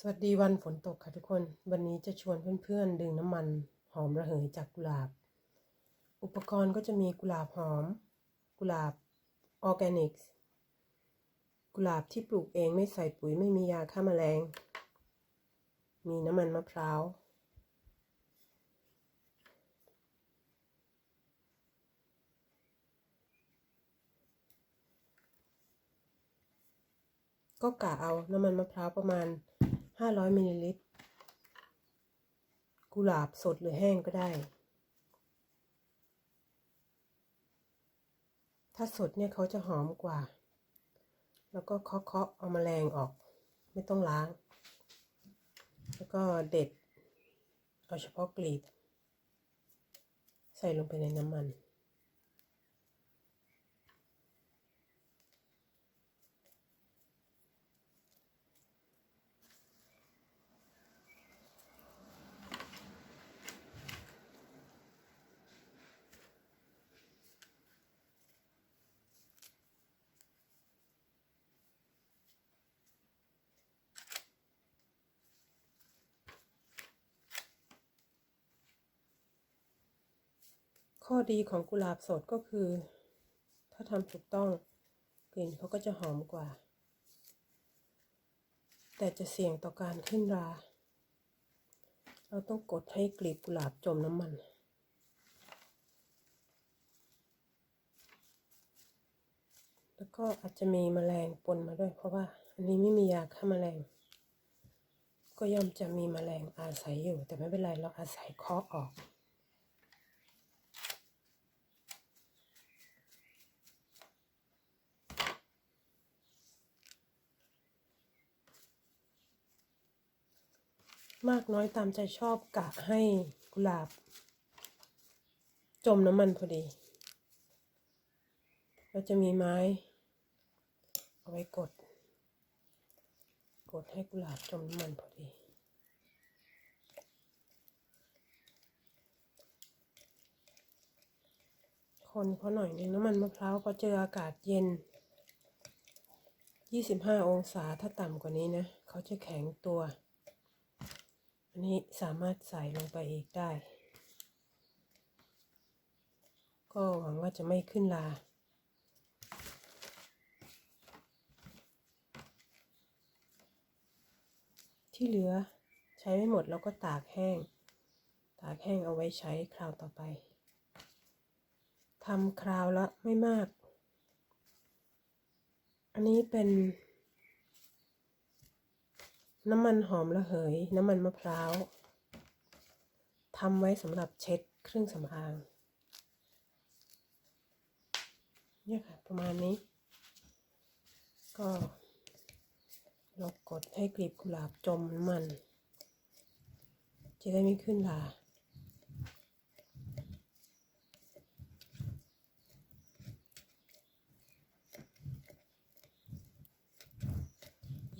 สวัสดีวันฝนตกค่ะทุกคน วันนี้จะชวนเพื่อนๆ ดึงน้ำมันหอมระเหยจากกุหลาบ อุปกรณ์ก็จะมีกุหลาบหอม กุหลาบออร์แกนิกกุหลาบที่ปลูกเองไม่ใส่ปุ๋ยไม่มียาฆ่าแมลง มีน้ำมันมะพร้าว ก็กะเอาน้ำมันมะพร้าวประมาณ 500มิลลิลิตร กุหลาบสดหรือแห้งก็ได้ ถ้าสดเนี่ยเขาจะหอมกว่า แล้วก็เคาะๆเอามาแมลงออก ไม่ต้องล้าง แล้วก็เด็ด เอาเฉพาะกลีบ ใส่ลงไปในน้ำมัน ข้อดีของกุหลาบสดก็คือ ถ้าทำถูกต้องกลิ่นเขาก็จะหอมกว่า แต่จะเสี่ยงต่อการขึ้นรา เราต้องกดให้กลีบกุหลาบจมน้ำมันแล้วก็อาจจะมีแมลงปนมาด้วย เพราะว่า อันนี้ไม่มียาฆ่าแมลง ก็ย่อมจะมีแมลงอาศัยอยู่ แต่ไม่เป็นไรเราอาศัยเคาะออก มากน้อยตามใจชอบกะให้กุหลาบ จมน้ำมันพอดีเราจะมีไม้ เอาไว้กด กดให้กุหลาบจมน้ำมันพอดีคนเขาหน่อยนึงน้ำมันมะพร้าวพอเจออากาศเย็น 25 องศาถ้าต่ำกว่านี้นะ เขาจะแข็งตัว นี้สามารถใส่ลงไปอีกได้ ก็หวังว่าจะไม่ขึ้นลาที่เหลือใช้ไม่หมดแล้วก็ตากแห้ง ตากแห้งเอาไว้ใช้คราวต่อไปทำคราวละไม่มาก อันนี้เป็น น้ำมันหอมระเหย น้ำมันมะพร้าวทำไว้สำหรับเช็ดเครื่องสำอาง เนี่ยค่ะ ประมาณนี้ ก็เรากดให้กลีบกุหลาบจมน้ำมัน จะได้ไม่ขึ้นลา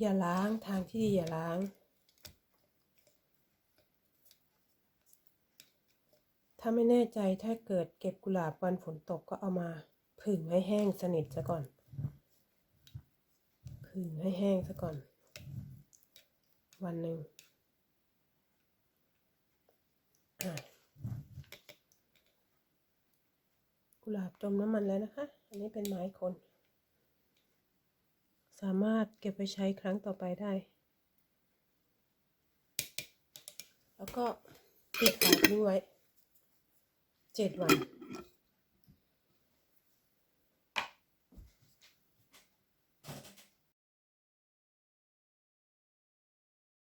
อย่าล้างทางที่ดีอย่าล้าง ถ้าไม่แน่ใจถ้าเกิดเก็บกุหลาบวันฝนตกก็เอามาผึ่งให้แห้งสนิทซะก่อนผึ่งให้แห้งซะก่อน วันหนึ่งกุหลาบจมน้ำมันแล้วนะคะ อันนี้เป็นไม้คน สามารถเก็บไปใช้ครั้งต่อไปได้ แล้วก็ปิดฝาทิ้งไว้เจ็ดวัน